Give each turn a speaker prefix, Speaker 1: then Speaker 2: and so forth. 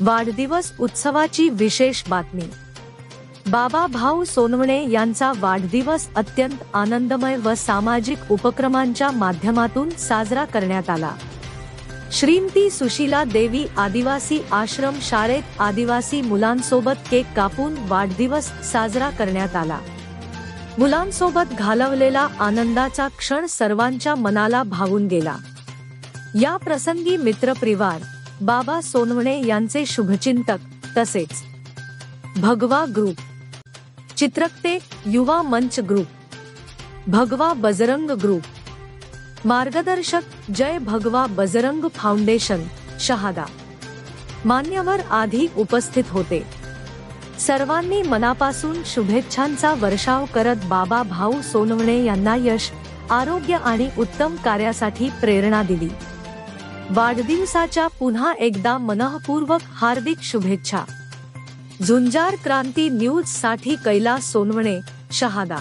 Speaker 1: वाढदिवस उत्सवाची विशेष बातमी. बाबा भाऊ सोनवणे यांचा वाढदिवस अत्यंत आनंदमय व सामाजिक उपक्रमांच्या माध्यमातून साजरा करण्यात आला. श्रीमती सुशीला देवी आदिवासी आश्रम शाळेत आदिवासी मुलांसोबत केक कापून वाढदिवस साजरा करण्यात आला. मुलांसोबत घालवलेला आनंदाचा क्षण सर्वांच्या मनाला भावून गेला. या प्रसंगी मित्रपरिवार बाबा सोनवणे यांचे शुभचिंतक तसेच भगवा ग्रुप चित्रकते युवा मंच ग्रुप भगवा बजरंग ग्रुप मार्गदर्शक जय भगवा बजरंग फाउंडेशन शहादा. मान्यवर आधी उपस्थित होते. सर्वांनी मनापासून शुभेच्छांचा वर्षाव करत बाबा भाऊ सोनवणे यांना यश आरोग्य आणि उत्तम कार्यासाठी प्रेरणा दिली. वाढदिवसाच्या पुन्हा एकदा मनःपूर्वक हार्दिक शुभेच्छा. झुंजार क्रांती न्यूजसाठी कैलास सोनवणे शहादा.